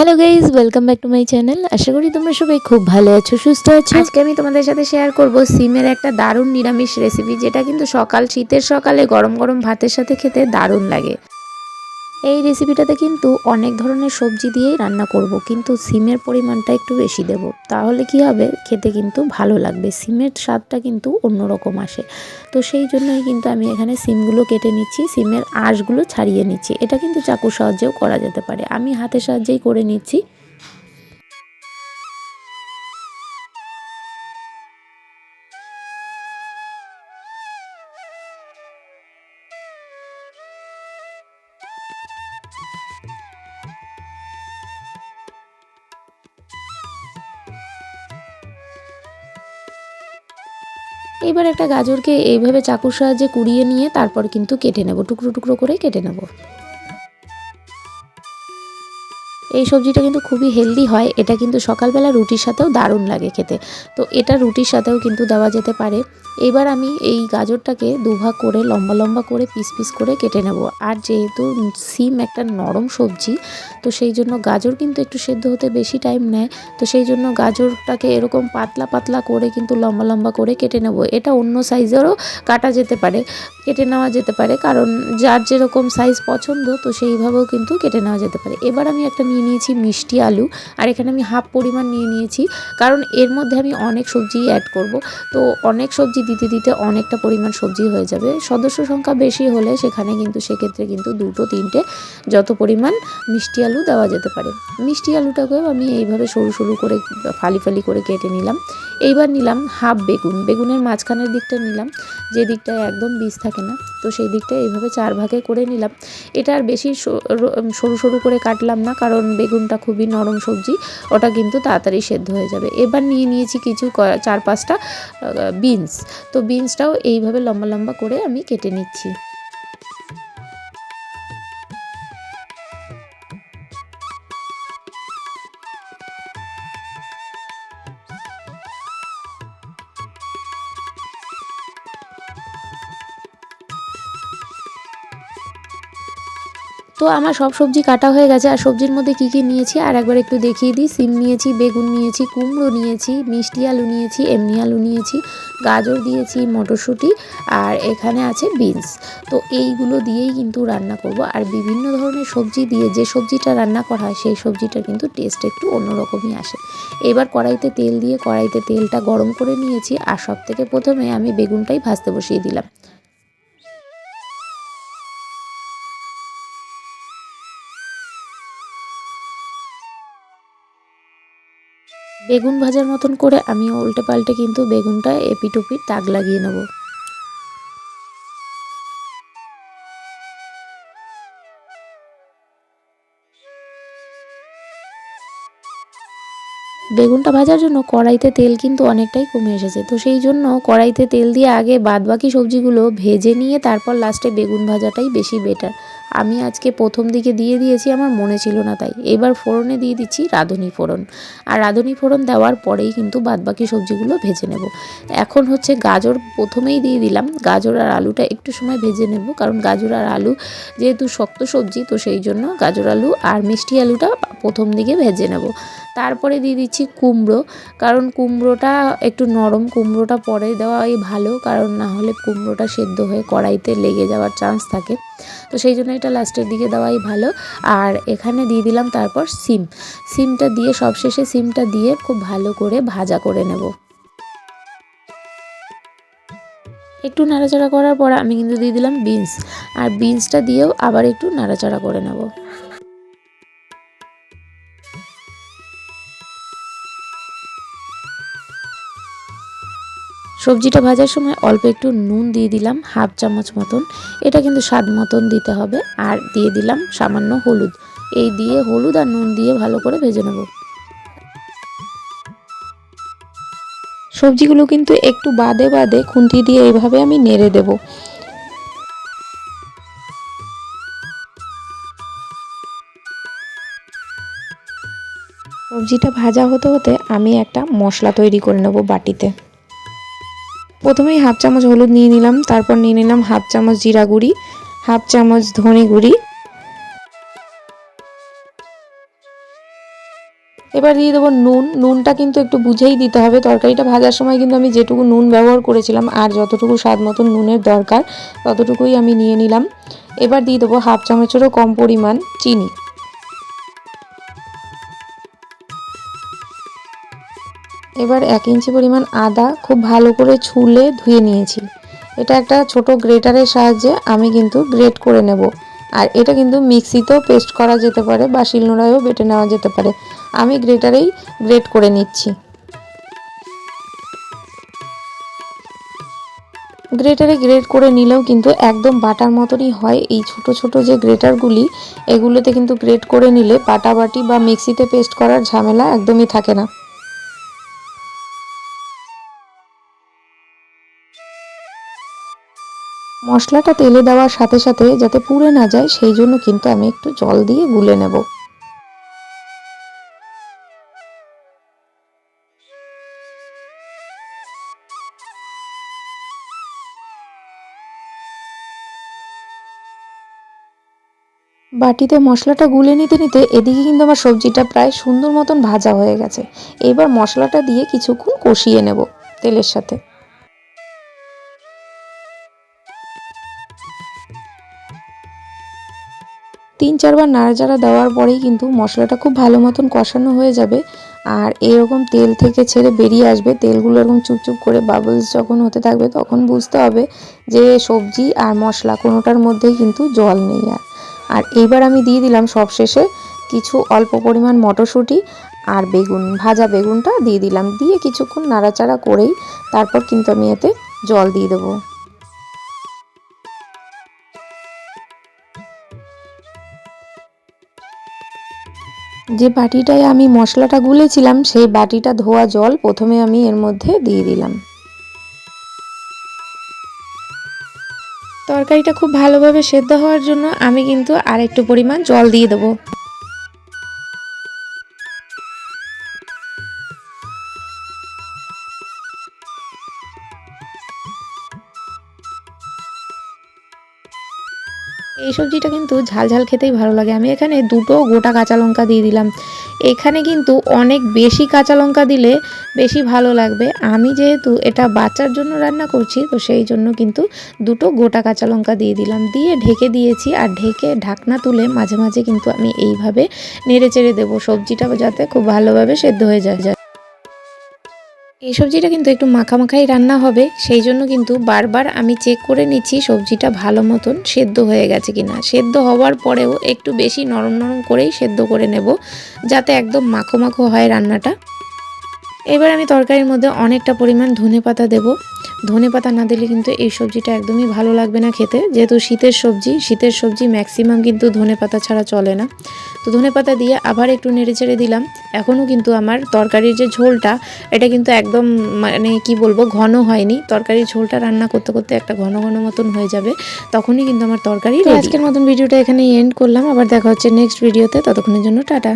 Hello guys welcome back to my channel আশা করি তোমরা সবাই খুব ভালো আছো, সুস্থ আছো। আজকে আমি তোমাদের সাথে শেয়ার করব সিমের একটা দারুণ নিরামিষ রেসিপি যেটা কিন্তু সকাল, শীতের সকালে গরম গরম ভাতের সাথে খেতে দারুণ লাগে। এই রেসিপিটাতে কিন্তু অনেক ধরনের সবজি দিয়েই রান্না করব, কিন্তু সিমের পরিমাণটা একটু বেশি দেব। তাহলে কি হবে? খেতে কিন্তু ভালো লাগবে। সিমের স্বাদটা কিন্তু অন্যরকম আসে। তো সেই জন্যই কিন্তু আমি এখানে সিমগুলো কেটে নিচ্ছি, সিমের আঁশগুলো ছাড়িয়ে নিচ্ছি। এটা কিন্তু চাকুর সাহায্যেও করা যেতে পারে। আমি হাতের সাহায্যেই করে নিচ্ছি। এবার একটা গাজরকে এইভাবে চাকুর সাহায্যে কুড়িয়ে নিয়ে তারপর কিন্তু কেটে নেব, টুকরো টুকরো করে কেটে নেব। এই সবজিটা কিন্তু খুবই হেলদি হয়, এটা কিন্তু সকালবেলা রুটির সাথেও দারুণ লাগে খেতে। তো এটা রুটির সাথেও কিন্তু দেওয়া যেতে পারে। এবার আমি এই গাজরটাকে দুভাগ করে লম্বা লম্বা করে পিস পিস করে কেটে নেব। আর যেহেতু সিম একটা নরম সবজি, তো সেই জন্য গাজর কিন্তু একটু সেদ্ধ হতে বেশি টাইম নেয়। তো সেই জন্য গাজরটাকে এরকম পাতলা পাতলা করে কিন্তু লম্বা লম্বা করে কেটে নেব। এটা অন্য সাইজেরও কাটা যেতে পারে, কেটে নেওয়া যেতে পারে। কারণ যার যেরকম সাইজ পছন্দ, তো সেইভাবেও কিন্তু কেটে নেওয়া যেতে পারে। এবার আমি একটা নিয়ে নিয়েছি মিষ্টি আলু, আর এখানে আমি হাফ পরিমাণ নিয়ে নিয়েছি। কারণ এর মধ্যে আমি অনেক সবজি অ্যাড করব। তো অনেক সবজি দিতে দিতে অনেকটা পরিমাণ সবজি হয়ে যাবে। সদস্য সংখ্যা বেশি হলে সেখানে কিন্তু সেক্ষেত্রে কিন্তু দুটো, তিনটে যত পরিমাণ মিষ্টি আলু দেওয়া যেতে পারে। মিষ্টি আলুটাকেও আমি এইভাবে সরু সরু করে ফালি ফালি করে কেটে নিলাম। এইবার নিলাম হাফ বেগুন। বেগুনের মাঝখানের দিকটা নিলাম, যে দিকটায় একদম বীজ থাকে না, তো সেই দিকটা এইভাবে চার ভাগে করে নিলাম। এটা আর বেশি সরু সরু করে কাটলাম না, কারণ বেগুনটা খুবই নরম সবজি, ওটা কিন্তু তাড়াতাড়ি সেদ্ধ হয়ে যাবে। এবার নিয়ে নিয়েছি কিছু চার, পাঁচটা বিনস। তো বিনসটাও এইভাবে লম্বা লম্বা করে আমি কেটে নিচ্ছি। তো আমার সব সবজি কাটা হয়ে গেছে, আর সবজির মধ্যে কি কি নিয়েছি? আর একবার একটু দেখিয়ে দিই। সিম নিয়েছি, বেগুন নিয়েছি, কুমড়ো নিয়েছি, মিষ্টি আলু নিয়েছি, এমনি আলু নিয়েছি, গাজর দিয়েছি, মটরশুঁটি, আর এখানে আছে বিনস। তো এইগুলো দিয়েই কিন্তু রান্না করব। আর বিভিন্ন ধরনের সবজি দিয়ে যে সবজিটা রান্না করা হয়, সেই সবজিটার কিন্তু টেস্ট একটু অন্যরকমই আসে। এবার কড়াইতে তেল দিয়ে, কড়াইতে তেলটা গরম করে নিয়েছি, আর সব থেকে প্রথমে আমি বেগুনটাই ভাজতে বসিয়ে দিলাম। বেগুন ভাজার মতন করে আমি উল্টে পাল্টে কিন্তু বেগুনটা এপিটুপিট দাগ লাগিয়ে নেব। বেগুনটা ভাজার জন্য কড়াইতে তেল কিন্তু অনেকটাই কমে এসেছে, তো সেই জন্য কড়াইতে তেল দিয়ে আগে বাদবাকি সবজিগুলো ভেজে নিয়ে তারপর লাস্টে বেগুন ভাজাটাই বেশি বেটার আমি আজকে প্রথম দিকে দিয়ে দিয়েছি, আমার মনে ছিল না তাই। এবার ফোড়নে দিয়ে দিচ্ছি রাঁধুনি ফোড়ন। আর রাঁধুনি ফোড়ন দেওয়ার পরেই কিন্তু বাদবাকি সবজিগুলো ভেজে নেব। এখন হচ্ছে গাজর প্রথমেই দিয়ে দিলাম। গাজর আর আলুটা একটু সময় ভেজে নেব, কারণ গাজর আর আলু যেহেতু শক্ত সবজি, তো সেই জন্য গাজর আলু আর মিষ্টি আলুটা প্রথম দিকে ভেজে নেব। তারপরে দিয়ে দিচ্ছি কুমড়ো, কারণ কুমড়োটা একটু নরম, কুমড়োটা পরে দেওয়াই ভালো, কারণ না হলে কুমড়োটা সেদ্ধ হয়ে কড়াইতে লেগে যাওয়ার চান্স থাকে। তো সেই জন্য এটা লাস্টের দিকে দেওয়াই ভালো। আর এখানে দিয়ে দিলাম তারপর সিম। সিমটা দিয়ে সবশেষে সিমটা দিয়ে খুব ভালো করে ভাজা করে নেব। একটু নাড়াচাড়া করার পর আমি কিন্তু দিয়ে দিলাম বিনস আর বিনসটা দিয়েও আবার একটু নাড়াচাড়া করে নেব। সবজিটা ভাজার সময় অল্প একটু নুন দিয়ে দিলাম, হাফ চামচ মতন। এটা কিন্তু স্বাদ মতন দিতে হবে। আর দিয়ে দিলাম সামান্য হলুদ। এই দিয়ে হলুদ আর নুন দিয়ে ভালো করে ভেজে নেব। সবজিগুলো কিন্তু একটু বাদে বাদে খুন্তি দিয়ে এইভাবে আমি নেড়ে দেব। সবজিটা ভাজা হতে হতে আমি একটা মশলা তৈরি করে নেব বাটিতে। প্রথমেই হাফ চামচ হলুদ নিয়ে নিলাম, তারপর নিয়ে নিলাম হাফ চামচ জিরা গুঁড়ি, হাফ চামচ ধনে গুঁড়ি। এবার দিয়ে দেবো নুন, নুনটা কিন্তু একটু বুঝেই দিতে হবে। তরকারিটা ভাজার সময় কিন্তু আমি যেটুকু নুন ব্যবহার করেছিলাম আর যতটুকু স্বাদ মতন নুনের দরকার, ততটুকুই আমি নিয়ে নিলাম। এবার দিয়ে দেবো হাফ চামচেরও কম পরিমাণ চিনি। এবার এক ইঞ্চি পরিমাণ আদা খুব ভালো করে ছুলে ধুয়ে নিয়েছি। এটা একটা ছোট গ্রেটারের সাহায্যে আমি কিন্তু গ্রেট করে নেব। আর এটা কিন্তু মিক্সিতেও পেস্ট করা যেতে পারে বা শিলনোড়ায়ও বেটে নেওয়া যেতে পারে। আমি গ্রেটারেই গ্রেট করে নিচ্ছি। গ্রেটারে গ্রেট করে নিলেও কিন্তু একদম বাটার মতনই হয়। এই ছোট ছোট যে গ্রেটারগুলি এগুলোতে কিন্তু গ্রেট করে নিলে বাটাবাটি বা মিক্সিতে পেস্ট করার ঝামেলা একদমই থাকে না। মশলাটা তেলে দেওয়ার সাথে সাথে যাতে পুড়ে না যায়, সেই জন্য কিন্তু আমি একটু জল দিয়ে গুলে নেব। বাটিতে মশলাটা গুলে নিতে নিতে এদিকে কিন্তু আমার সবজিটা প্রায় সুন্দর মতন ভাজা হয়ে গেছে। এবার মশলাটা দিয়ে কিছুক্ষণ কষিয়ে নেব তেলের সাথে। তিন, চারবার নাড়াচাড়া দেওয়ার পরেই কিন্তু মশলাটা খুব ভালো মতন কষানো হয়ে যাবে। আর এরকম তেল থেকে ছেড়ে বেরিয়ে আসবে, তেলগুলো এরকম চুপচুপ করে বাবলস যখন হতে থাকবে তখন বুঝতে হবে যে সবজি আর মশলা কোনোটার মধ্যেই কিন্তু জল নেই আর। আর এইবার আমি দিয়ে দিলাম সবশেষে কিছু অল্প পরিমাণ মটরশুঁটি আর বেগুন, ভাজা বেগুনটা দিয়ে দিলাম। দিয়ে কিছুক্ষণ নাড়াচাড়া করেই তারপর কিন্তু আমি এতে জল দিয়ে দেবো। যে বাটিটায় আমি মশলাটা গুলেছিলাম, সেই বাটিটা ধোয়া জল প্রথমে আমি এর মধ্যে দিয়ে দিলাম। তরকারিটা খুব ভালোভাবে সেদ্ধ হওয়ার জন্য আমি কিন্তু আর একটু পরিমাণ জল দিয়ে দেবো। এই সবজিটা কিন্তু ঝাল ঝাল খেতেই ভালো লাগে। আমি এখানে দুটো গোটা কাঁচা লঙ্কা দিয়ে দিলাম। এখানে কিন্তু অনেক বেশি কাঁচা লঙ্কা দিলে বেশি ভালো লাগবে। আমি যেহেতু এটা বাচ্চার জন্য রান্না করছি, তো সেই জন্য কিন্তু দুটো গোটা কাঁচা লঙ্কা দিয়ে দিলাম। দিয়ে ঢেকে দিয়েছি আর ঢেকে ঢাকনা তুলে মাঝে মাঝে কিন্তু আমি এইভাবে নেড়ে চেড়ে দেবো। সবজিটা যাতে খুব ভালোভাবে সেদ্ধ হয়ে যায়। এই সবজিটা কিন্তু একটু মাখামাখাই রান্না হবে, সেই জন্য কিন্তু বারবার আমি চেক করে নিচ্ছি সবজিটা ভালো মতন সেদ্ধ হয়ে গেছে কিনা। সেদ্ধ হওয়ার পরেও একটু বেশি নরম নরম করেই সেদ্ধ করে নেব, যাতে একদম মাখো মাখো হয় রান্নাটা। এবার আমি তরকারির মধ্যে অনেকটা পরিমাণ ধনে পাতা দেবো। ধনে পাতা না দিলে কিন্তু এই সবজিটা একদমই ভালো লাগবে না খেতে। যেহেতু শীতের সবজি শীতের সবজি ম্যাক্সিমাম কিন্তু ধনে পাতা ছাড়া চলে না। তো ধনে পাতা দিয়ে আবার একটু নেড়ে চেড়ে দিলাম। এখনও কিন্তু আমার তরকারির যে ঝোলটা এটা কিন্তু একদম মানে কি বলব ঘন হয়নি। তরকারির ঝোলটা রান্না করতে করতে একটা ঘন ঘন মতন হয়ে যাবে। তখনই কিন্তু আমার তরকারি আজকের মতন ভিডিওটা এখানে এন্ড করলাম। আবার দেখা হচ্ছে নেক্সট ভিডিওতে ততক্ষণের জন্য টাটা।